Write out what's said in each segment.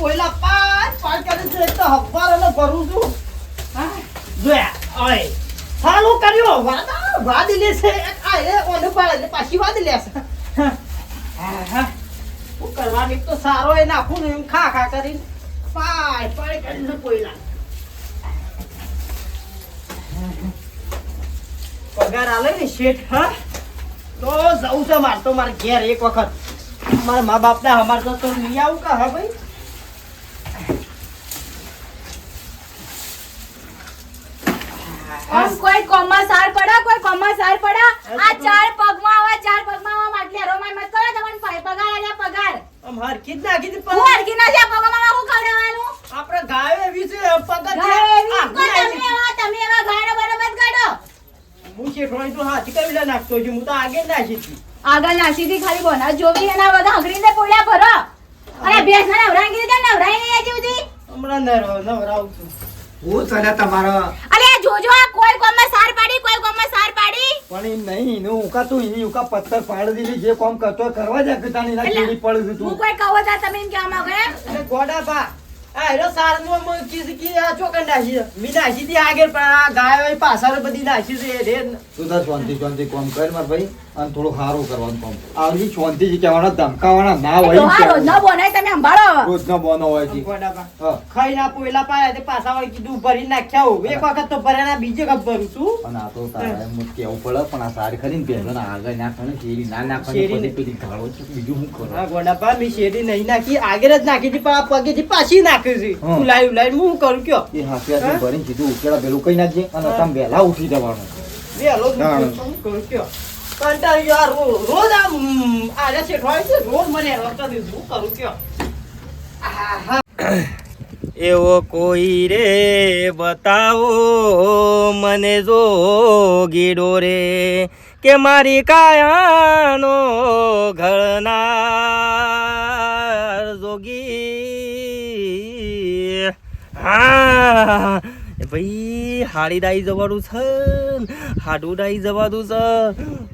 કોયલા પાંચ પાંચ કરે છે એક તો હવાર અને ભરું છું. જોયા ઓય સારું કર્યો. વાદા વાદ લે છે. આ, એ ઓને પાડે પાછી વાદી લે છે. શું એક તો સારો એ નાખું ને એમ ખા ખા કરીને. પાય પાય કરીને કોયલા. પગાર આલે ને શેઠ, હા? તો જવું છે, મારે તો મારે ઘેર એક વખત. મારા મા બાપના અમારે તો નહીં આવું કા, હા ભાઈ આમ કોઈ કોમમાં સાર કોઈ સાર પડા આ ચાર પગમાં આવા ચાર પગમાં આવા માટલી હરોમાય મત કરો તમને પગાર આલ્યા પગાર. આમ હરખી જ નાખી હતી હું હરખી ના છે પગમાં હું ખવડાવવાનું? આપણે ગાયો એવી છે પગર છે. આ, તમે એવા તમે એવા ગાયનો બરોબર ગાડો. હું શેઠવાણી તો હાથી કરી લે નાખતો છું હું તો આગળ નાખી હતી આગળ નાસીથી ખાલી બોના જોવી એના બધા હગરીને પોળ્યા ભરો અરે ભેંસ ના નવરાઈ ગઈ છે નવરાઈ નહીં આજી સુધી? હમણાં નર- નવરાવું છું. હું તને તમારો જોજો આ કોઈ કોમમાં સાર પાડી કોઈ કોમમાં સાર પાડી પણ એમ નહીં નું ઉકા તું ઈ ઉકા પથ્થર પાડી દીધી જે કોમ કરતો કરવા જાય કે તાની ના કેડી પડી પડ્યું હું કોઈ કહો તા તમે એમ કે માંગો એમ? અરે ગોડા બા આ હેરો સારનું આમ ચીજ કી આ ચોકન છે. મી નાખી હતી આગળ પણ આ ગાયો એ પાછળ બધી નાસી છે રે તું શાંતિ શાંતિ કોમ કર માર ભાઈ અને થોડું સારું કરવાનું કામ આવી શાંતિથી કહેવાના ધમકાવાના ના હોય તો આ રોજનો તમે સંભાળો. રોજ ના બોનો હોય હા. ખાઈ ના પોયલા પાયા તે પાછા વળી કીધું ભરી નાખ્યા હોઉં. એક વખત તો ભરેના બીજે વખત ભરું છું. પણ આ તો તારે એમ કેવું પડે પણ આ સારી ખરી ને પહેલો ના આગળ નાખવાની શેરી ના નાખવાની શેરી પછી પેલી ગાળો છે બીજું હું કરું? હા ગોડાપા મેં શેરી નહીં નાખી આગળ જ નાખી હતી પણ આ પગેથી પાછી નાખી છે હા. ઉલાઈ ઉલાઈ હું કરું કયો? એ હાથે હા? ભરીને સીધું ઉકેલા પેલું કઈ નાખજે અને તમે વહેલા ઉઠી જવાનું. વહેલો ના. હું કરું કયો? એવો કોઈ રે બતાવો મને જો ગીડો રે કે મારી કાયાનો ઘરના જોગી. હા, ભાઈ. હાડી દાઈ જવાનું છે હાડું દાઈ જવાનું છે.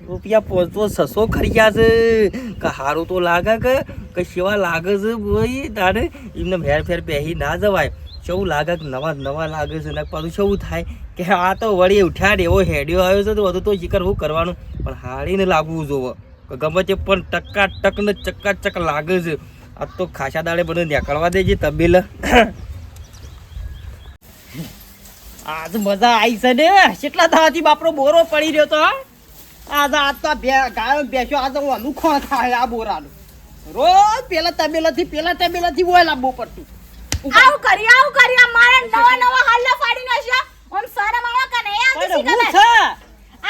રૂપિયા પોચતો સસો ખર્યા છે. કે હારું તો લાગે કે કે સેવા લાગે છે ભાઈ, તારે એમને ફેર ફેર પહેરી ના જવાય. કેવું લાગે કે નવા નવા લાગે છે ને પાછું કેવું થાય? કે આ તો વળી ઉઠ્યા એવો હેડ્યો આવ્યો છે તો બધું તો જીકર હું કરવાનું? પણ હાડીને લાગવું જોવો. ગમે તે પણ ટકા ટક ને ચકાચક લાગે છે. આ તો ખાસા દાડે બધું નીકળવા દેજે તબેલ. આજ મજા આવી છે ને. કેટલા દાડાથી બાપરો બોરો પડી રહ્યો તો? આજ આજ તો ગાયો બેસ્યો આજ હું અનુખો થાય આ બોરાનું. રોજ પેલા તબેલાથી પેલા તબેલાથી બોય બો પડતું. આવું કરી આવું કરી મારા નવા નવા હાલ્લા ફાડી નાખ્યા ઓમ શરમ આવે કે નહીં આવતી છે?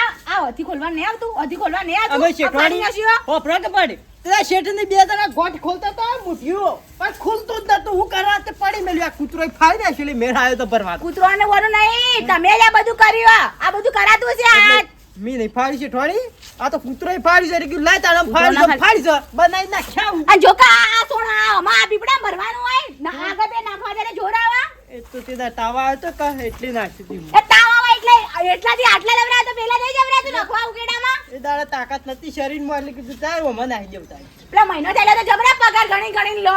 આ આ અધી ખોલવા નહીં આવતું અધી ખોલવા નહીં આવતું. અમે શેઠવાડી નાખ્યો. હોફરા કે પડી? તેના શેઠની બે જણા ગોઠ ખોલતા તો મુઠ્ઠીઓ પણ ખુલતું જ નતું. હું કરવા તે પડી મેલ્યું. આ કૂતરો ફાઈ નાખ્યો. એટલે મેળ આવ્યો તો ભરવા. કૂતરોને વરું નહીં. તમે જ આ બધું કર્યું. આ બધું કરાતું છે આ મી નહીં ફાડી છે ઠોડી આ તો કૂતરો ફાડી છે. કે લાય તારા ફાડી છે ફાડી છે બનાવી ના ખાવ આ જો કે આ સોણા અમા આ પીપળા ભરવાનું હોય? ના આગળ બે નાખવા દે જોડાવા એ તો તે તાવા તો કા એટલી નાખી દીધી એ તાવામાં એટલે એટલાથી આટલા લવરા તો પેલા નહીં જવરા તો નખવા ઉકેડામાં એ દાડા તાકાત નથી શરીરમાં એટલે કીધું તાર મને આવી જવું તારે. પેલા મહિનો થયેલો તો જબરા પગાર ગણી ગણી લો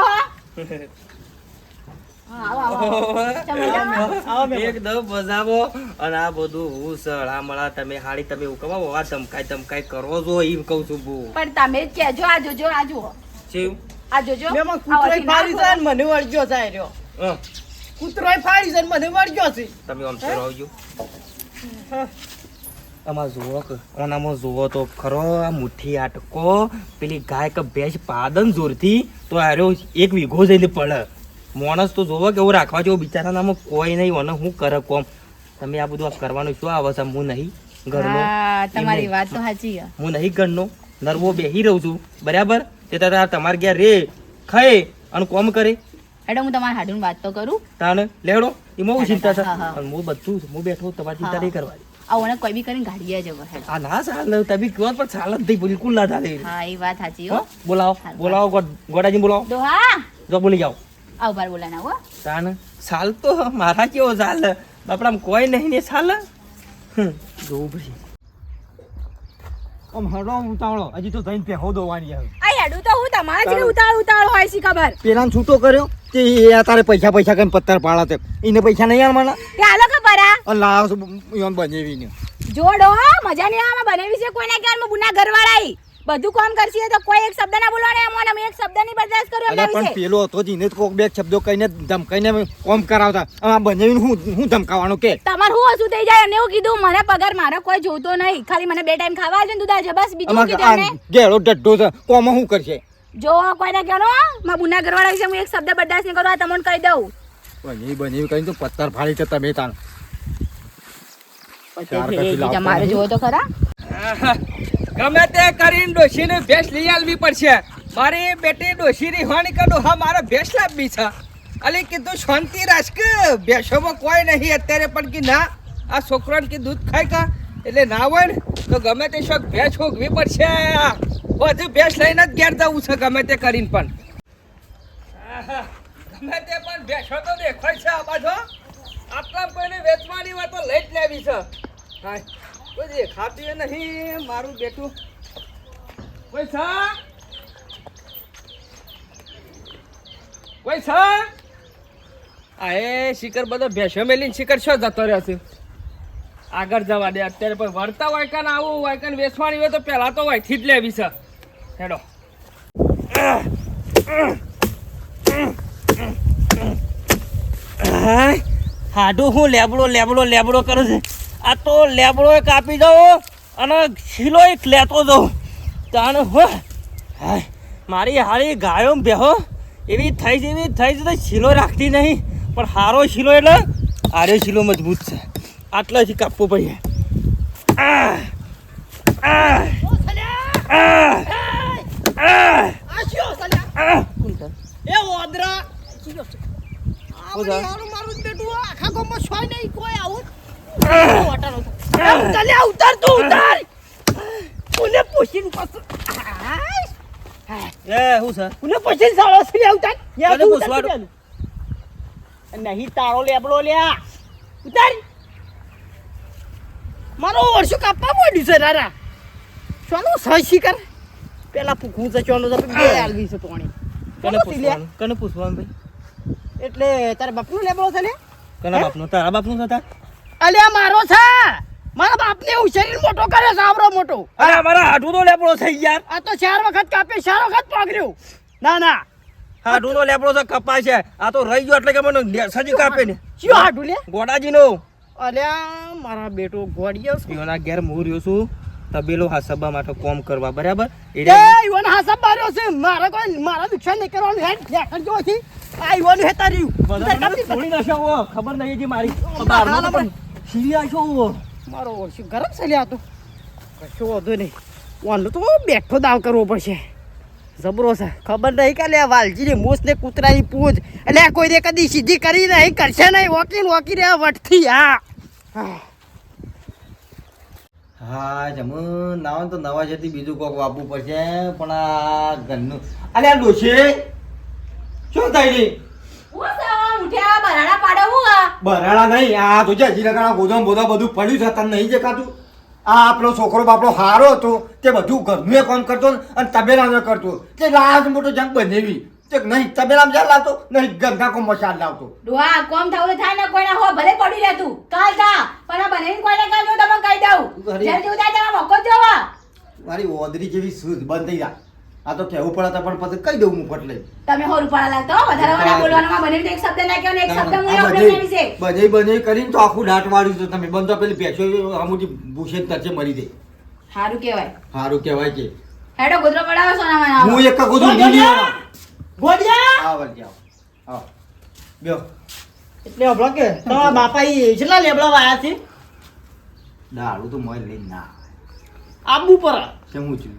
હા, આવો, આવો, આવો. ચાલો, ચાલો. આવો મેં. એકદમ મજામો. અને આ બધું હું સળા તમે હાડી તમે એવું કમાવો આ ધમકાઈ ધમકાઈ કરો છો એમ કઉ છું બહુ. પણ તમે જ કહેજો આ જોજો આ જુઓ. શિવ આ જોજો. ફાડી છે મને રહ્યો હં, કૂતરોય ફાડી છે મને વળગ્યો છે. તમે આમ સર આવજો આમાં જુઓ કે આનામાં જુઓ તો ખરો આ મુઠ્ઠી આટકો પેલી ગાય કે ભેંસ પાદન જોરથી તો આર્યો એક વીઘો જઈને પડે. માણસ તો જોવો કેવું રાખવા જેવું બિચારાનામાં કોઈ નહીં અને હું કરે કોમ? તમે આ બધું કરવાનું શું આવે છે? હું નહીં ઘરનો. તમારી વાત તો સાચી હું નહીં ઘરનો. નરવો બેહી રહું છું. બરાબર? તે તારા તમારે ગયા રે ખાય અને કોમ કરે. હેડો હું તમારા હાડું વાત તો કરું. તાને લેડો એમાં હું ચિંતા છે. હા, બધું હું બેઠો તમારી ચિંતા નહીં કરવાની. આવો કોઈ બી કરીને ગાડીએ જવો હેડો. આ ના સાલ તમે કહો પણ સાલ જ નહીં બિલકુલ ના ચાલે. હા એ વાત સાચી હો? બોલાવો બોલાવો ગોડ- ગોડાજી બોલાવો. દોહા! જો બોલી જાઓ. આવ બાર બોલા ના હો. તાને સાલ તો મારા કેવો સાલ બાપડા કોઈ નહીં ને સાલ જોવું પછી આમ હડો ઉતાવળો. હજી તો જઈને પહેવો દોવાની આવે. આ હેડું તો હું તમારા જેવી ઉતાળ ઉતાળો હોય છે ખબર. પેલાને છૂટો કર્યો? તે તારે પૈસા પૈસા કઈ પત્તર પાડા તે એને પૈસા નહીં આલવાના? તે હાલો કે પરા અને યોન બનેવીને. જોડો મજા નહીં આવે બનાવી છે કોઈના ઘરમાં બુના ઘરવાળા બધું કામ કરશે તો કોઈ એક શબ્દ ના બોલવાને એમ અમે એક શબ્દની બરદાસ્ત કર્યો અલ્યા પણ પેલો હતો જીને કોક બે શબ્દો કહીને ધમકાઈને કોમ કરાવતા. આ બનેવીને હું હું ધમકાવાનો કે? તમાર હું હસું થઈ જાય? અને એવું કીધું મને પગાર મારો કોઈ જોતો નહીં. ખાલી મને બે ટાઈમ ખાવા આવજો ને દૂધ આવજો બસ બીજું કીધું ને ગેળો ડઢો કોમ હું શું કરશે? જો કોઈને કહેનો માં બુના ઘરવાળા વિશે હું એક શબ્દ બરદાસ્ત નહીં કરું આ તમને કહી દઉં. બનેવી બનેવી કહીને તો પથ્થર ફાડી છે તમે તાણ. તમારે જોવો તો ખરા. ગમે તે કરીને ડોશીને ભેંસ લઈ આવવી પડશે. મારી બેટી ડોશીની હોણી કે ડોહા મારે ભેંસ લાવવી છે. અલી કીધું શાંતિ રાખ કે ભેંસોમાં કોઈ નહીં અત્યારે પણ કે ના આ છોકરાને કે દૂધ ખાય કા? એટલે ના હોય ને તો ગમે તે શોખ ભેંસ હોગવી પડશે. બધું ભેસ લઈને જ ઘેર જવું છે ગમે તે કરીને પણ. ગમે તે પણ ભેંસો તો દેખાય છે આ બાજુ. આટલા કોઈને વેચવાની હોય તો લઈ જ લેવી છે. હા કોઈ ખાતી નહીં મારું બેટું. પૈસા? પૈસા? આ એ શિખર બધો ભેંસો મેલીને શિખર શું જતો રહ્યો છે. આગળ જવા દે અત્યારે પણ વળતા વાયકાન આવું વાયકાન વેચવાની હોય તો પહેલાં તો વાયથી જ લેવી છે. હેડો. હાડું હું લેબડો લેબડો લેબડો કરે છે. આ તો લેબડો કાપી જાઉં અને શીલો એક લેતો જાઉં. તાણ હો. મારી હારી ગાયો બેહો એવી થઈ એવી થઈ છે તો શીલો રાખતી નહીં. પણ હારો શીલો એટલે આર્યો શીલો મજબૂત છે. આટલાથી પડીએ પડે. આ આ આ આ આ એ ઓદરા શું છે? મારું બેટું આખા છોય નહીં કોઈ આવું. ઉતાર ઉતાર તું ઉતાર. કોને પાછું? એ હું સર કોને પછી સાળો છે પૂછવાનું? નહીં તારો લેબડો લ્યા. ઉતાર. મારો વર્ષો કાપવા મોડ્યું છે રારા. ચાલો સહી શિકર પેલા પૂછવું છે ચોનું છે બે આલવી છે પાણી કને? પૂછવાનું? કને પૂછવાનું ભાઈ? એટલે તારા બાપનું લેબડો છે ને? કના બાપનો? તારા બાપનો હતા અલ્યા મારો છે. મારા બાપને એવું શરીર મોટો કરે છે આવરો મોટો. અરે મારા હાડું તો લેબડો થઈ યાર. આ તો ચાર વખત કાપે ચાર વખત પાગર્યું ના ના. હાડું તો લેબડો છે કપાય છે. આ તો રહી ગયો એટલે કે મને સજી કાપે ને. ચિયો હાડું લે? ગોડાજી નો અલ્યા મારા બેટો ગોડિયો છું. એના ઘેર મોર્યો છું. તબેલો હાસબા માટે કોમ કરવા બરાબર? એ ઈવન હાસબ માર્યો છે. મારા કોઈ મારા નુકસાન નહીં કરવાનું હેડ ઢેકણ જો છે. આ ઈવન હે તારી. થોડી ના છો ખબર નહીં હતી મારી. બહારનો તો પણ આશો હો. મારો ઓળશું ગરમ છે લ્યા તો. કશો વાંધો નહીં. વાંધો તો બેઠો દાવ કરવો પડશે. જબરો છે. ખબર નહીં કે લે વાલજીની મૂસ ને કૂતરાની પૂછ. એટલે કોઈ દે કદી સીધી કરી નહીં કરશે નહીં. વોકીન વોકી રે વટથી હા. હા. હા જમુ. નાવ તો નવા છે બીજું કોક વાપવું પડશે પણ આ ઘરનું આ ડોશી! શું સવા ઉઠ્યા બરાડા નહીં આ તો હજી લગાડા ગોદામ બોધા બધું પડ્યું છે તને નહીં દેખાતું? આ આપણો છોકરો બાપડો સારો હતો તે બધું ઘરનું કામ કરતો ને અને તબેલાનું કરતો. તે લાજ મોટો જંગ બનેવી. નહીં તબેલામાં જ્યાં લાવતો નહીં ગંગા કો મસાલ લાવતો ડોહા કોમ થવું થાય ને કોઈના હો ભલે પડી રહેતું કાલ તા પણ આ બનાવીને કોઈને કાલ જો તમે કહી દઉં. અરે. જેમ જવા મોકો જોવા. મારી ઓદરી જેવી સૂઝ બંધ થઈ જા. આ તો કહેવું પડે તો પણ પછી કહી દઉં હું ફટ લઈ તમે હો રૂપાળા લાગતો વધારે વધારે બોલવાનું માં એક શબ્દ ના કહો ને એક શબ્દ હું આપણે વિશે. બધે બધે કરીને તો આખું દાંત વાળ્યું છે તમે. બંધ પેલી ભેસો આમુજી ભૂષે તરસે મરી દે સારું કહેવાય. સારું કહેવાય છે હેડો ગોદરો પડાવો સોનામાં. હું એક છું ગોડિયા! આવ જાવ આવ. બેહો. એટલે હમણાં કે તમારા બાપા ઈ કેટલા લેબડા વાયા છે? દારૂ તો મોય લઈ ના આબુ પર કેમ હું છું?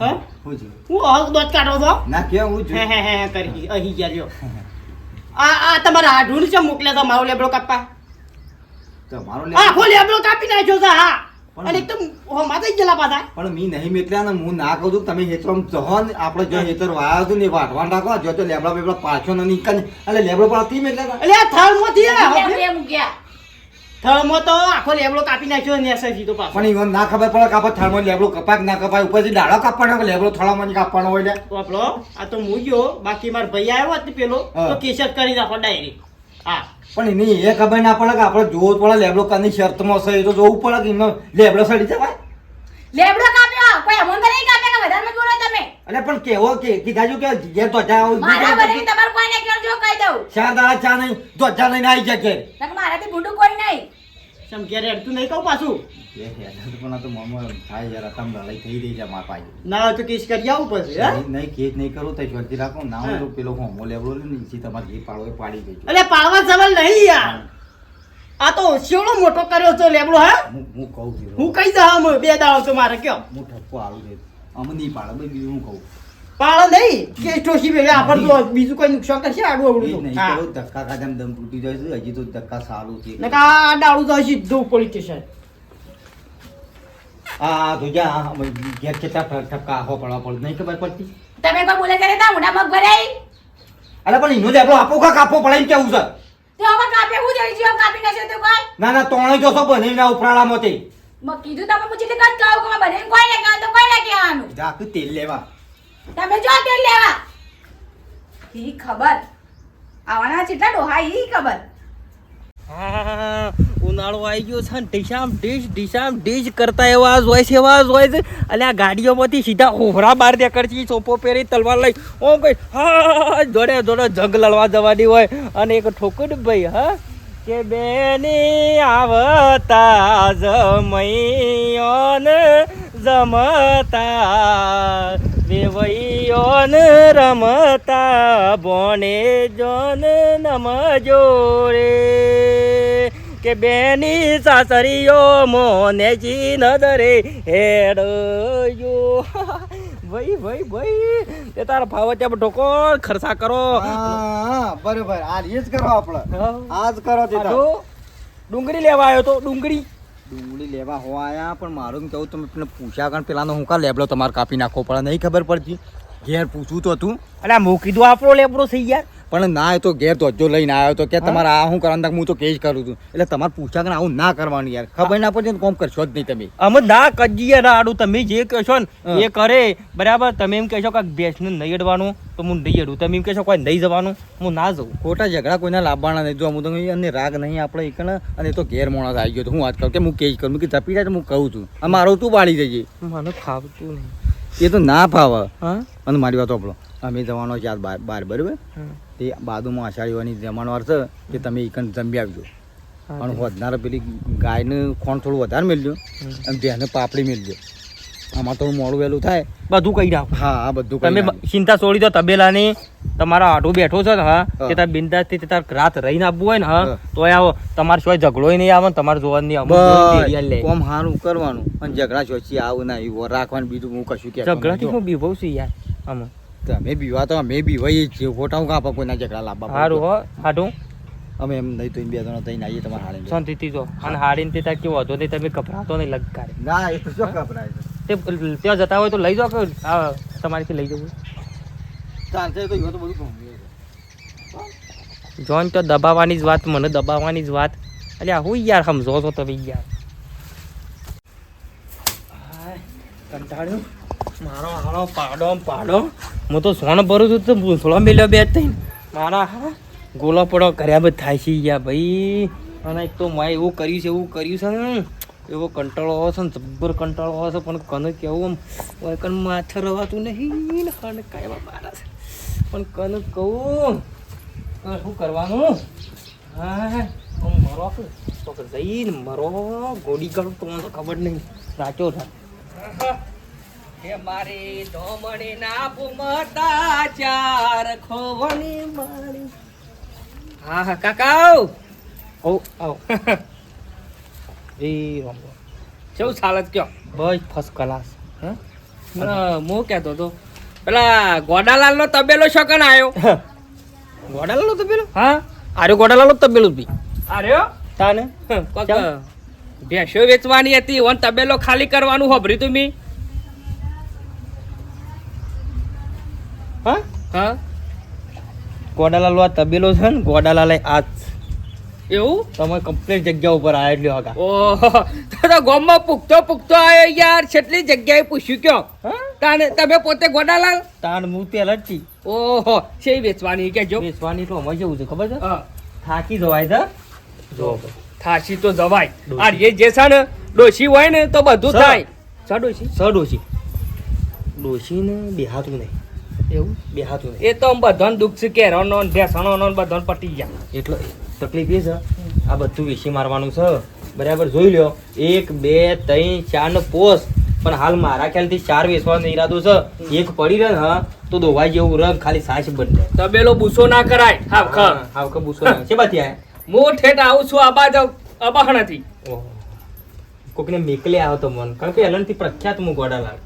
હા? હું છું. હું હક દોત કાઢો છો? ના હું હે છું? હે હે કરી અહીં ગયા લ્યો. આ આ તમારા આઢું છે મોકલ્યા તો મારો લેબડો કાપવા? તમારો આખો લે લેબડો કાપી નાખ્યો છે હા. અને એકદમ હોમાં થઈ ગયેલા પાછા. પણ મી નહીં મિત્રા ને હું ના કહું છું તમે હેતરમાં જહો ને આપણે જો હેતર વાયા છું ને વાટવા નાખો જો તો લેબડા બેબડા પાછો ન નીકળે. એટલે લેબડો પણ તી મેકલ્યા એટલે આ થાળમાંથી મૂક્યા. મૂક્યા થળમાં તો આખો લેબડો કાપી નાખ્યો ને એસે તો પાછો. પણ ઈવન ના ખબર પડે કાપા થર્મલ લેબડો કપાય ના કપાય ઉપરથી ડાળો કાપવાનો લેબડો થળા મને કાપવાનો હોય ને આપણો આ તો હું ગયો બાકી માર ભાઈ આવ્યો હતો પેલો. તો કેસર કરી નાખો ડાયરી હા. પણ એની એ ખબર ના પડે કે આપણે જોવું પડે લેબડો કાની શરતમાં છે એ તો જોવું પડે કે લેબડો સડી જવાય. લેબડો કાપ્યો કોઈ અમોન તો નહીં કાપ્યા કે વધારે બોલો તમે? એટલે પણ કેવો કે કીધા જો કે ઘેર જા આવું મારા બને તમાર કોઈ ને કહેવાનું જો કહી દઉં. ચા દાડા ચા નહીં તો જા નહીં આવી જકે મારાથી ભૂંડું કોઈ નહીં. સમ ઘેરે હેડતું નહીં કહું પાછું? પણ આ તો મમ્મી થાય જરા તમ લડાઈ થઈ રહી છે મારા પાસે ના તો કેસ કરી આવું પછી હે? નહીં કેસ નહીં કરું તો શાંતિ રાખો. ના હોય તો પેલો હોમો લેબડો લે ને ઈથી તમારે જે પાડો એ પાડી દેજો. એટલે પાડવા સવાલ નહીં યાર. આ તો શેવડો મોટો કર્યો તો લેબડો હે? હું હું કહું છું. હું કઈ દઉં બે દાવ તો મારે કયો? હું ઠપકો આવું છે. અમે નહીં પાડે બીજું હું કહું. પાડો નહીં. કેસ ઠોસી બેલે આપણ તો બીજું કોઈ નુકસાન કરશે? આડું એ અવડું નહીં તો ધક્કા ખાધા દમ તૂટી જાય છે હજી તો ધક્કા સારું છે. નકા આ ડાળું તો સીધું પોલીસ સ્ટેશન. આ તુજા ઘેર કેટલા ઠપકા આખો પડવા પડ. નહીં ખબર પડતી? તમે કોઈ બોલે કરે તા મોઢા મગ ભરાઈ અરે પણ એનો લેબડો આપો કા કાપો પડે એમ કેવું છે? તે હવે કાપે હું જઈ જીવ કાપી નાખ્યો તો કોઈ? ના ના તોણે જોશો બને ના ઉપરાળામાં તે. મેં કીધું તમે પૂછી કાટ કાવ કો બને કોઈ ને કહેવાનું તો કોઈ નહીં જા કે તેલ લેવા. તમે જો તેલ લેવા. ઈ ખબર. આવાના ચેટલા ડોહા, ઈ ખબર. ઉનાળો આવી ગયો છે ને ડીશ ડીશામ ડીશ કરતા એવા હોય છે, એવા હોય છે. અને આ ગાડીઓમાંથી સીધા હોભરા બહાર કરતી ચોપો પહેરી તલવાર લઈ. ઓ કઈ, હા, જોડે જોડે જગ લડવા જવાની હોય. અને એક ઠોકર ભાઈ, હા, કે બેની આવતા જમૈયોન જમતા વેવૈયોન રમતા બોને જોન નમજો રે કે બેની સાસરીઓ મોને જી નદરે હેડયો ભાઈ ભાઈ ભાઈ તે તારા ભાવ ત્યાં ઢોકો ખર્ચા કરો? હા બરોબર. આ એ જ કરો આપણે. આ જ કરો આજો ડુંગળી લેવા આવ્યો તો ડુંગળી. ડુંગળી લેવા હોવા આવ્યા પણ મારું કહું તમે પૂછ્યા કારણ પેલાનો હું કા લેબડો તમારે કાપી નાખવો પડે? નહીં ખબર પડતી. ઘેર પૂછવું તો હતું અરે મૂકી દો આપણો લેબડો થઈ યાર પણ ના એ તો ઘેર ધોજો લઈને આવ્યો તો કે તમારે આ હું કરવાનું? હું તો કેસ કરું છું. એટલે તમારે પૂછા કે આવું ના કરવાનું યાર. ખબર ના પડે કોમ કરશો જ નહીં તમે. અમે ના કજીએ ના આડું. તમે જે કહેશો ને એ કરે. બરાબર? તમે એમ કહેશો કે બેસને નહીં અડવાનું તો હું નહીં અડું. તમે એમ કહેશો કોઈ નહીં જવાનું હું ના જઉં. ખોટા ઝઘડા કોઈના લાવવાના નહીં. જો હું તો કહું, અને રાગ નહીં આપણે એકને અને એ તો ઘેર માણસ આવી ગયો તો હું વાત કરું? કે હું કેસ કરું? કે જપી જાય તો હું કહું છું. આ મારો તું બાળી જઈએ મને ખાવતું નહીં. એ તો ના ફાવે. હા? અને મારી વાત આપણો અમે જવાનો છે આજ બાર બાર બરાબર. તે બાજુમાં આષાઢીવાની જમણવાર છે કે તમે એકન જમી આવજો. અને વધારે પેલી ગાયને ખોણ થોડું વધારે મેળજો અને બેને પાપડી મેળજો આમાં થોડું મોડું વહેલું થાય. બધું કહી રાખો હા આ બધું તમે ચિંતા છોડી દો તબેલાની તમારા આટો બેઠો છે ને હા. કે તાર બિંદાસથી તાર રાત રહીને આપવું હોય ને હા. તો આવો. તમારે સિવાય ઝઘડો નહીં આવે તમારે જોવા નહીં બસ કોમ હારું કરવાનું. અને ઝઘડા ચોચી આવું ના એવું રાખવાનું બીજું હું કશું કે ઝઘડાથી હું બીભવ છું યાર. આમાં. અમે બીવા તો અમે બીવાઈએ જ ફોટા હું કાપા કોઈના ઝઘડા લાવવા સારું હો હાડું. અમે એમ નહીં તો બે જણા થઈને આવીએ તમારે હાલે શાંતિથી જો. અને હાડીને તે ત્યાં કેવો હતો નહીં તમે ગભરાતો નહીં લગકારે ના એ તો શું ગભરાય તે ત્યાં જતા હોય તો લઈ જાઓ કે તમારીથી લઈ જવું. ચાલશે તો એવું તો બધું જોન તો દબાવવાની જ વાત મને દબાવવાની જ વાત. અલ્યા હું યાર સમજો છો તમે યાર? કંટાળ્યો? મારો હારો પાડો પાડો. હું તો સોન ભરું છું, તો ભૂસળો મેલ્યો બે થઈને મારા હા ગોલો પડો કર્યા બધ થાય છે યા ભાઈ. અને એક તો મેં એવું કર્યું છે, એવું કર્યું છે એવો કંટાળો આવે છે ને, જબ્બર કંટાળો આવે છે, પણ કને કેવું આમ? કન માથે રવાતું નહીં ને કને કાયવા મારા છે. પણ કને કહું શું કરવાનું? હા મરો જઈને મરો. ગોડી કરું તો મને ખબર નહીં. રાચો થાય. હે મારી ધોમણી ના પુમતા ચાર ખોવણી મારી. હા હા કાકા ઓ આવ એ રામ. કેવું ચાલત કયો? બસ ફર્સ્ટ ક્લાસ હા? હું કહેતો હતો પેલા ગોડાલાલ નો તબેલો શકન આવ્યો? ગોડાલાલ નો તબેલો? હા. આર્યો ગોડાલાલ નો તબેલો બી આર્યો? તાને? કોક ભેંસો વેચવાની હતી ઓન તબેલો ખાલી કરવાનું હોભર્યું તું મી. હા? હા? ગોડાલાલ આ તબેલો છે ને ગોડાલાલ આ જ. એવું? તમે કમ્પ્લીટ જગ્યા ઉપર આવ્યા એટલે હગા ઓહો તો ગોમમાં પુખતો પૂગતો આવ્યો યાર છેટલી જગ્યાએ પૂછ્યું કયો? તાને તમે પોતે ગોડાલાલ? તાન હું પેલા જ ઓહો છે વેચવાની કેજો વેચવાની તો અમારે જેવું છે ખબર છે? થાકી જવાય છે જો. થાશી તો જવાય. ડોશી. આ એ જે છે ને ડોશી હોય ને તો બધું સર. થાય. સર ડોશી? સ ડોશી. ડોશીને બેહાતું નહીં. એવું? બેહાતું નહીં. એ તો બધાને દુઃખ છે કેરાનો ને ભેંસણોનો ને બધાને પટી ગયા. એટલે તકલીફ એ છે. આ બધું વેચી મારવાનું છે. બરાબર જોઈ લ્યો. એક બે ત્રણ ચાર ને પોસ. પણ હાલ મારા ખ્યાલથી ચાર વેચવાનો ઈરાદો છે. એક પડી રહે ને હા તો દોવાઈ જેવું રંગ ખાલી સાચ બનશે તબેલો બુસો ના કરાય. હાવખા હાવખા હાવ બુસો ના. છે બાથી આયા હું ઠેઠ આવું છું આબા અબાહણાથી કોકને મેકલે આવો તો મન કારણ કે એલનથી પ્રખ્યાત હું ગોડાલાલ.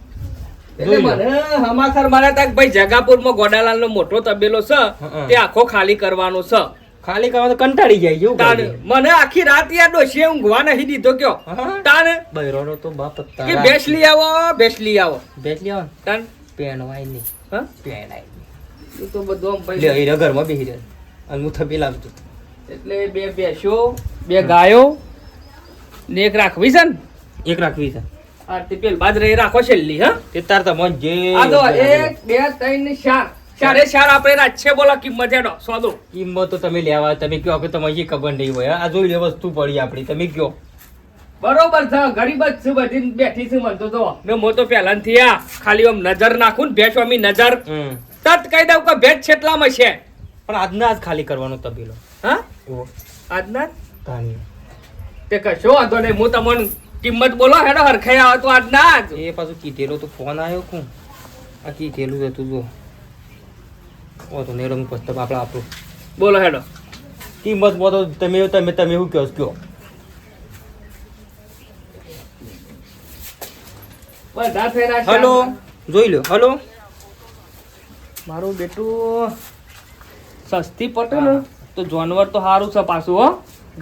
એટલે મને હમાસર મારા તક ભાઈ જગાપુરમાં ગોડાલાલનો મોટો તબેલો છે તે આખો ખાલી કરવાનો છે. ખાલી કરવા તો કંટાળી જાય એવું તાન મને આખી રાત યાર ડોશીએ ઊંઘવા નહીં દીધો કયો. તાન બૈરોનો તો બાપ જ કે બેસ લઈ આવો બેસ લઈ આવો. બેસ લઈ આવો તાન પહેણવાય નહીં. હા? પહેણાય નહીં. તું તો બધું ભાઈ લે ઘરમાં બેસી રહે. અને હું થપી લાવતું એટલે બે ભેંસો બે ગાયો ને એક રાખવી છે ને? એક રાખવી છે. આ પેલ બાદ રાખો છેલ્લી હા? તે તાર તમને જે આ તો એક બે ત્રણ ને ચાર. ચારે. ચાર આપણે રાખશે બોલો કિંમત હેડો સોદો. કિંમત તો તમે લેવા તમે કયો કે તમને જે ખબર નહીં હોય આ જોઈ લે વસ્તુ પડી આપણી તમે કયો બરોબર છે ગરીબ જ છું બધી બેઠી છું મન તો જો ને હું તો પહેલાથી આ ખાલી આમ નજર નાખું ને ભેંસ નજર. તત કહી દઉં કે ભેંસ છેટલામાં છે. પણ આજના આજ ખાલી કરવાનો તબેલો. હા? આજના? કહાની તે કશો વાંધો નહીં હું તમને કિંમત બોલો હેડો હરખાઈ આવો તો આજના જ. એ પાછું કીધેલો તો ફોન આવ્યો કું. આ કીધેલું હતું જો. ઓ તો નેડમ પુસ્તક આપણે આપણું બોલો હેડો. કિંમત બોલો તમે તમે તમે એવું કહો કહો. હલો જોઈ લો હલો. મારું બેટું સસ્તી પટે ને. તો જાનવર તો સારું છે પાછું હો.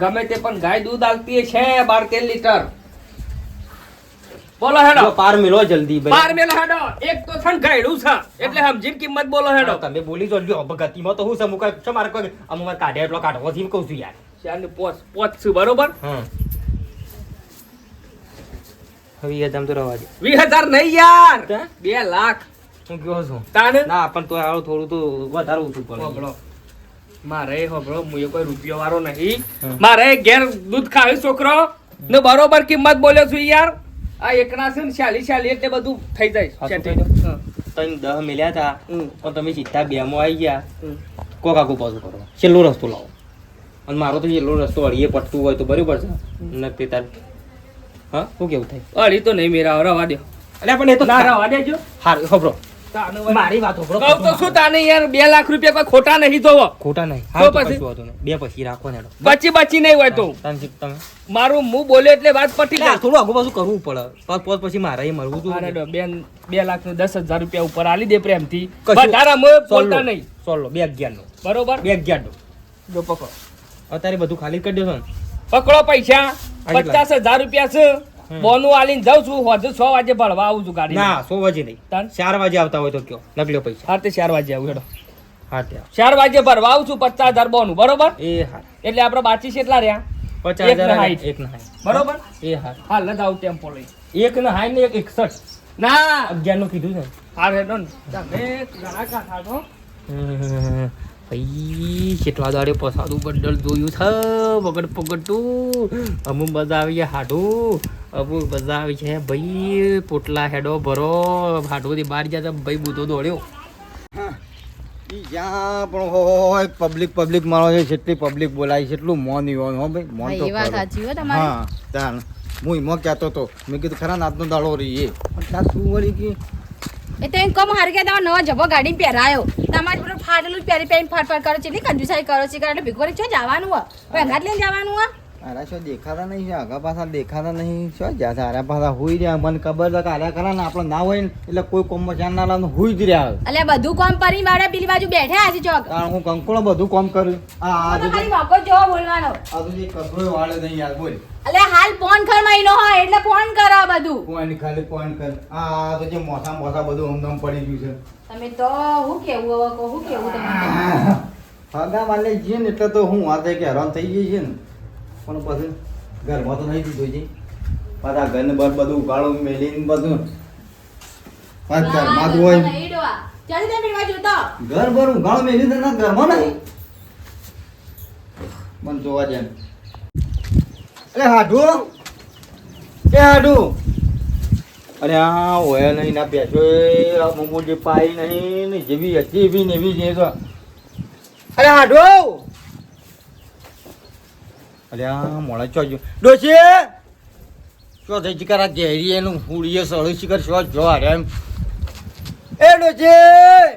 ગમે તે પણ ગાય દૂધ આપતી છે બાર તેર લીટર. બોલો હેડો. પાર મિલો જલ્દી ભાઈ. પાર મેલો હેડો. એક તો છે ગાયડું છે. એટલે સમજીને કિંમત બોલો હેડો. તમે બોલી જો લ્યો ગતિમાં તો હું છે મુકા છો મારે કોઈ અમુક મારે કાઢે એટલો કાઢવો છે કહું છું યાર. ચાલ પોચ પોચ છું બરોબર? હા. હવે હજાર તો રવા દે. વીસ હજાર નહીં યાર. બે લાખ. હું કહો છું. તાને ના પણ તો થોડું તો વધારે છું પડે. મારે હોભળો હું કોઈ રૂપિયો વાળો નહીં. મારે ઘેર દૂધ ખાવી છોકરો. ને બરોબર કિંમત બોલ્યો છું યાર. આ એકના છે ને ચાલી ચાલી એટલે બધું થઈ જાય હા, તો setting. થઈ હા. તઈ દહ મિલ્યા હતા પણ તમે સીધા બે માં આવી ગયા. હમ. કોક આગું પાછું કરો છેલ્લો રસ્તો લાવો. અને મારો તો છેલ્લો રસ્તો અડીએ પટતું હોય તો બરાબર છે. નથી તાર હા? શું કેવું થાય? અડી તો નહીં મેરા રવા દો. એટલે પણ એ તો ના રવા દેજો. હારું ખબરો તાને મારી વાત ખબરો કહું તો શું તાને યાર બે લાખ રૂપિયા કોઈ ખોટા નહીં જોવો. ખોટા નહીં. હા પછી? કશું વાંધો નહીં. બે પછી રાખો ને બચી બચી નહીં હોય તો. તમે. મારું મું બોલ્યો એટલે વાત પટી જાય. થોડું આગુ પાછું કરવું પડે. પાછ પાછ પછી મારે એ મળવું તું બેન બે લાખનું દસ હજાર રૂપિયા ઉપર આલી દે પ્રેમથી. વધારે બોલતા નહીં. સોલો બે અગિયાર નો બરોબર? બે અગિયાર નો જો પકડો. અત્યારે બધું ખાલી કરી દેશો પકડો પૈસા. કેટલા? પચાસ હજાર રૂપિયા છે. બોનું આલીને જાઉં છું હોજે છ વાગે ભરવા આવું છું ગાડી ના સો વાગે નહીં. તાર ચાર વાગે આવતા હોય તો કયો લગલ્યો પૈસા. હા તે ચાર વાગે આવું હેડો. હા તે ચાર વાગે ભરવા આવું છું પચાસ હજાર બોનું બરોબર? એ હા. એટલે આપણે બાકી કેટલા રહ્યા? પચાસ હજાર એક ના હાઈ બરોબર? એ હા. હા લદ આવું ટેમ્પો લઈ. એક ના હાઈ ને એક એકસઠ. ના! અગિયારનું કીધું છે. હા હેડો ને. તમે ઘણા કાંઠા છો. ભાઈ કેટલા દાડે પસાદું બંડલ જોયું છે વગર પગડતું. અમુક બધા આવી હાડું. અમુક બધા આવી છે. ભાઈ પોટલા હેડો ભરો. ભાટોથી બહાર ગયા તા ભાઈ બુધો દોડ્યો. ઈ જ્યાં પણ હોય પબ્લિક પબ્લિક મારો છે જેટલી પબ્લિક બોલાય છે એટલું મોન ઈવન હો ભાઈ. મોન તો વાત સાચી હા હું એમાં કહેતો તો મેં કીધું ખરા નાતનો દાડો રહીએ. પણ ત્યાં શું વળી કે એ તો એમ કમ હાર કે તમારે નવા જબો ગાડી પહેરાયો. તમારે બધું ફાટેલું પહેરી પહેરી ફાટ ફાટ કરો છે એટલી કંજુસાઈ કરો છે કારણ ભીખો કરી છો જવાનું હોય? લઈને જવાનું હોય? આરા શું દેખાતા નહીં છે? આગા પાછા દેખાતા નહીં શું જ્યાં આરા પાછા હોઈ રહ્યા. મને ખબર છે કે આરા ખરા ને આપણે ના હોય ને એટલે કોઈ કોમ ચાર ના લાવવાનું હુઈ જ રહ્યા. એટલે બધું કોમ કરી મારે પેલી બાજુ બેઠા હશે ચોક. હું કંકોળો બધું કામ કર્યું. આ મોકો જોવો બોલવાનો. આ તો જે કસરોય વાળે નહીં યાર બોલ. અલે હાલ ફોન ખર મહિનો હોય એટલે ફોન કરો બધું. ફોન ખાલી ફોન કર. આ આ તો જે મોસા મોસા બધું હમદમ પડી ગયું છે. તમે તો હું કેવું હવે કહું કેવું તમે હગા માલે જઈએ ને એટલે તો હું વાતે કે હેરાન થઈ ગઈ છે ને. પણ પછી ઘરમાં તો નહીં દીધું છે પાછા ઘરને બર બધું ઉગાડું મેલીને બધું. પાછા ઘરમાં તો હોય. ઘર બર ગાળો મેલી ના ઘરમાં નહીં. મને જોવા દે અરે હાડુ. એ હાડુ. અરે આ હોય નહીં ના બેસો એ મમ્મુ જે પાઈ નહીં ને જેવી હતી એવી ને એવી જે અરે હાડુ. આ મોડા ચોજો ડોશી! શું થઈ ચીકર આ ઘેરી એનું હુડીએ સળું ચીકર શું જો અરે એમ? એ ડોશી!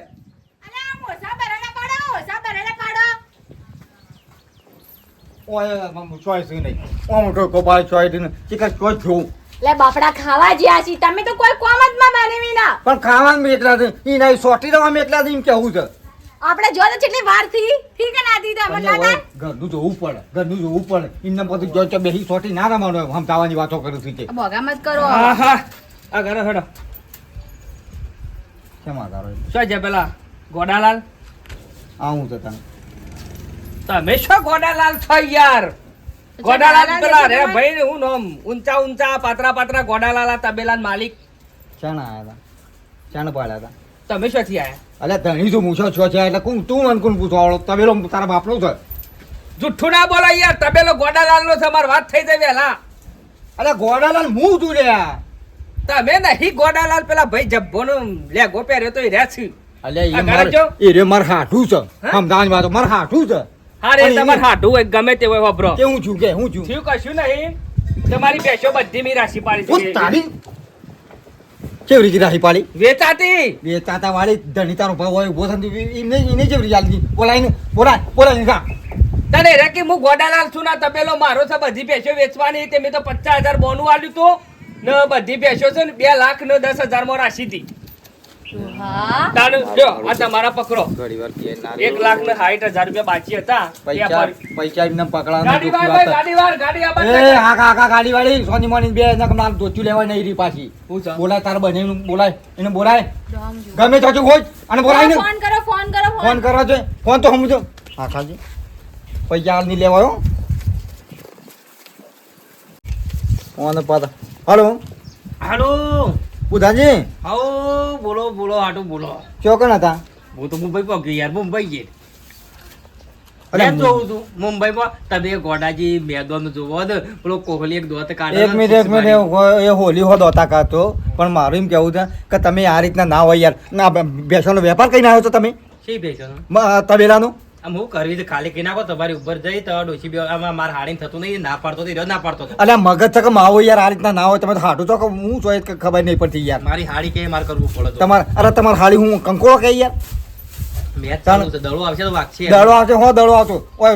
ઓય મમ્મુ ચોઈસ નહીં. ઓ મોટો કોપાળ ચોઈસ નહીં ચીકર શું છું લે બાપડા ખાવા જ્યા છી તમે તો કોઈ કોમ જ માં માનવી ના. પણ ખાવાનું એટલા છે ઈ નહીં સોટી દેવામાં એટલા એમ કેવું છે? આપણે જો ને કેટલી વારથી ઠીક ના દીધા મને હવે ઘરનું જોવું પડે ઘરનું જોવું પડે. એમને બધું જો જો બેસી સોટી ના રમાડો એમ હમતાવાની વાતો કરું છું તે. બોગા મત કરો. હા હા આ ઘરે હડો. શેમાં તારો શું છે પેલા ગોડાલાલ? આવું તો તને. તમે શું ગોડાલાલ છો યાર? ગોડાલાલ પેલા રે ભાઈ હું નોમ ઊંચા ઊંચા પાતરા પાતરા ગોડાલાલ તબેલા માલિક. શાના આયા હતા શાને પાડ્યા હતા તમે શું થી આયા? અલ્યા ધણી શું મૂછો છો છે એટલે કોણ તું મને કોણ પૂછવા વાળો તબેલો તારા બાપનો છે. જુઠ્ઠું ના બોલો યાર તબેલો ગોડાલાલ નો છે મારી વાત થઈ જાય વેલા અલ્યા ગોડાલાલ મું તું લ્યા? તમે નહીં ગોડાલાલ પેલા ભાઈ જબ્બો નો લેગો પહેર્યો તો એ રહ્યા છે. અલ્યા એ રે માર હાઠું છે. હા? હમદાવાની વાતો માર હાઠું છે. અરે તમારે હાટું હોય ગમે તે હોય વાપરો. કે હું છું કે હું છું? થયું કશું નહીં. તમારી બેસો બધી મી રાશિ પાડી છે તારી કેવી રીતે રાહી પાડી વેચાતી. વેચાતા વાળી ધણી તારો ભાવ હોય ઊભો થઈને એને એને કેવી રીતે ચાલતી. બોલાઈને બોલાય બોલાય જા તને રે કે હું ગોડાલાલ છું ના તબેલો મારો છે બધી ભેંસો વેચવાની તે મેં તો પચાસ હજાર બોનું આલ્યું તો. ને બધી ભેંસો છે ને બે લાખ ને દસ હજારમાં રાશી હતી. આ તમારા પકડો. ઘણી વાર કે ના એક લાખ ને સાઠ હજાર રૂપિયા બાકી હતા. પૈસા એમને પકડાવવાની ગાડી વાર દુઃખી ભાઈ, વાત ગાડી વાર ગાડી એ આબાદ આખા આખા ગાડી વાળી સોની મોની બે એના ધોચું લેવાય નહીં રહી પાછી. બોલાય તાર બને બોલાય એને બોલાય. ગમે તો હોય અને બોલાય ને ફોન કરો ફોન કરો ફોન. કરો છે ફોન તો સમજો. હા ખાજી. પૈસા નહીં લેવાયો ફોન પાતા હલો. હાલો. બુધાજી? હાઉ બોલો બોલો હાટુ બોલો. ચોકન હતા? હું તો મુંબઈ પહોંચ્યો યાર મુંબઈ જે. જોઉં છું? મુંબઈમાં તમે ગોડાજી મેદાન જોવો ને પેલો કોહલી એક દોત કાઢે એક મિનિટ એક મિનિટ એ- હોલી હો દોતા કાતો પણ મારું એમ કેવું છે કે તમે આ રીતના ના હોય યાર. ના બેસવાનો વેપાર કઈ આવ્યો છો તમે? શી બેસવાનો? તબેલાનો? આમ હું કરવી છે? ખાલી કઈ નાખો તમારી ઉપર જઈ તો ડોસી બે આમાં મારે હાડીને થતું નહીં ના પાડતો તો ના પાડતો હતો અલ્યા મગજ છે કે માવો યાર આ રીતના ના હોય તમે હાડું તો હું જોઈએ કે ખબર નહીં પડતી યાર. મારી હાડી કે મારે કરવું પડે તમારે અરે તમારે હાડી હું કંકોળો કે યાર. મેચ ચાલુ. દડો આવશે તો વાગશે દડો આવશે હો દડો આવતો ઓય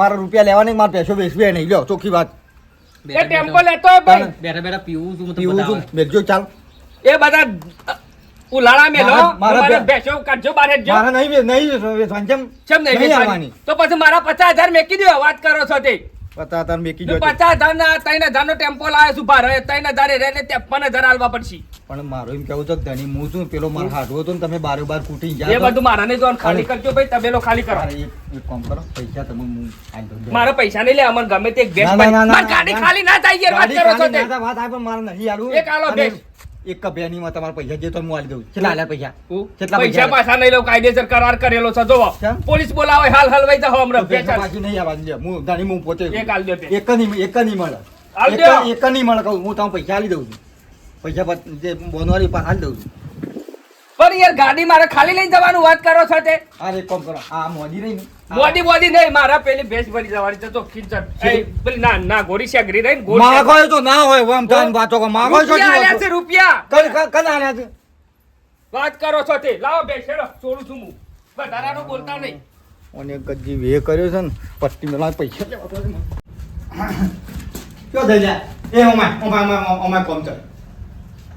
મારા રૂપિયા લેવા નહીં મારા પૈસો બેસવે નહીં? લ્યો ચોખ્ખી વાત. એ ટેમ્પો લેતો બેઠા બેઠા પીવું છું પીવું છું. બેસજો ચાલ. એ બધા ઉલાળા મેલો મારા- મારા મારા બે- ભેંસો કાઢજો બહાર હેડજો. મારે નહીં નહીં વેચવાની કેમ ચમ નહીં નહીં વેચવાની? તો પછી મારા પચાસ મેકી દો વાત કરો છો તે. પતા મેકી જો જો ના ત્રણ હજાર નો ટેમ્પો લાવે છું ભારે ત્રણ હજાર એ રહે એટલે ત્રેપન હજાર આલવા પડશે. પણ મારું એમ કેવું છે કે ધણી હું છું પેલો મારો હાડવો હતો ને તમે બારે બાર કૂટી એ બધું મારા ને જોન ખાલી કરજો ભાઈ તબેલો ખાલી કરો. એક એક કામ કરો પૈસા તમે હું મારા પૈસા નહીં લે અમને ગમે તે એક મારી ગાડી ખાલી ના થાય યાર વાત કરો છો તે. વાત થાય પણ મારે નહીં આલવું. એક આલો બેસ. એક કબ્યાનીમાં તમારા પૈસા જે તો હું આલી દઉં. કેટલા આલ્યા પૈસા? કેટલા પૈસા પાછા નહીં લઉં કાયદેસર કરાર કરેલો છે જોવો. પોલીસ બોલાવે હાલ હલવાઈ જાવ હમણાં. પૈસા. પાછી નહીં આવવા દે. હું ધણી હું પોતે એક આલ દે એક નહીં એક નહીં મળે. એક એક નહીં મળે કહું હું તમને પૈસા આલી દઉં છું. પૈસા જે બોનવારી પર આલી દઉં છું. પણ યાર ગાડી મારે ખાલી લઈને જવાનું વાત કરો છો તે અરે કોમ કરો. આ મોડી નહીં મોડી મોડી નહીં મારા પેલી ભેંસ ભરી જવાની છે તો ખીચડ. એ, પેલી ના ના ગોરી શેગરી રહી ને ગોરી માગો તો ના હોય આમ તાન વાતો કો માગો છો રૂપિયા છે? રૂપિયા. કલ કલ આલ્યા છે? વાત કરો છો તે લાવો બેસેડો છોડું છું હું. વધારાનું બોલતા નહીં. અને ગજી વે કર્યો છે ને પટ્ટી મેલા પૈસા લેવા. કયો થઈ જાય? એ ઓમાય ઓમાય ઓમાય ઓમાય કોમ ચાલ.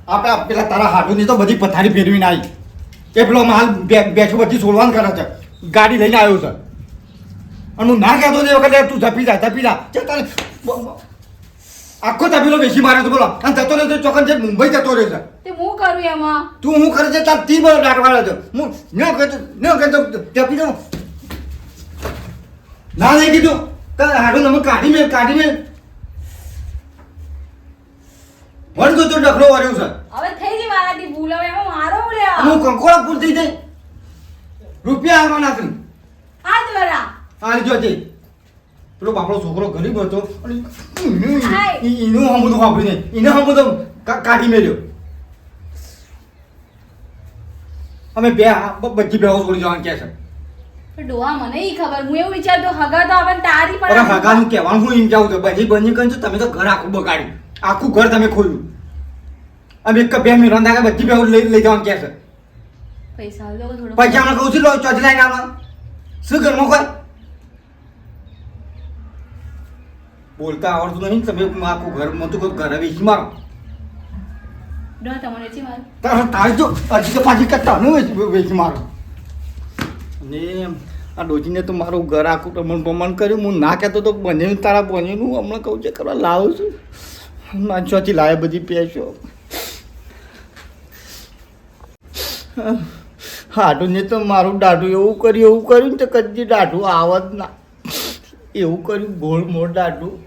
આપણે પેલા તારા હાડુની તો બધી પથારી ફેરવીને આવી. એ પેલો માલ બેઠો બધી છોડવાનું કરે છે. ગાડી લઈને આવ્યો છે. અને હું ના કહેતો તે વખતે તું ધપી જા ધપી જા ચે બ- આખો તપીલો બેસી માર્યો તો બોલો. અને જતો રહ્યો ચોકન છે મુંબઈ જતો રહ્યો છે. તે હું કરું એમાં? તું હું કરે છે તાર તી બોલો દાટવાળો છે. હું ન કહેતો ન કહેતો ધપી દઉં ના નહીં કીધું. તાર હાડું તમે કાઢી મેં કાઢી મેલ વણ તો ડખલો વાર્યો છે. હવે થઈ ગઈ મારાથી ભૂલ હવે એમાં મારો લ્યો હું કંકોળા પૂર થઈ જાય. રૂપિયા આવવાના છે આ દ્વારા આ જો તે પેલો બાપડો છોકરો ગરીબ હતો. અને હું ઈ- ઈનું હમ બધું વાપરીને. એને હમ બધું કા- કાઢી મેલ્યો. અમે બે બધી બેહો છોડી જવાનું કે છે. ડોહા મને ઈ ખબર. હું એવું વિચારતો હગા તો હવે તારી પણ પણ હગાનું કહેવાનું હું એમ કેવું છું. બની બની તો તમે તો ઘર આખું બગાડ્યું. આખું ઘર તમે ખોલ્યું. અમે એક બે મિનિટ રંધા બધી બે લઈ લઈ જવાનું કે છે? પૈસા થોડો. પછી અમે કહું છું લો ચોથી લાઈન આવવા શું કર મોકલ. બોલતા આવડતું નહીં તમે આખું ઘર મતું ઘરે વેચી મારો. ડોજીને તો મારું ઘર આખું ટમણ બમણ કર્યું. હું ના કહેતો તો બને તારા બનેનું હમણાં કહું છે કરવા લાવું છું. માનસોથી લાય બધી પેશો. હાડુને તો મારું દાઢું એવું કર્યું એવું કર્યું ને તો કદી દાઢું આવત ના. એવું કર્યું, ગોળ મોળ દાઢું.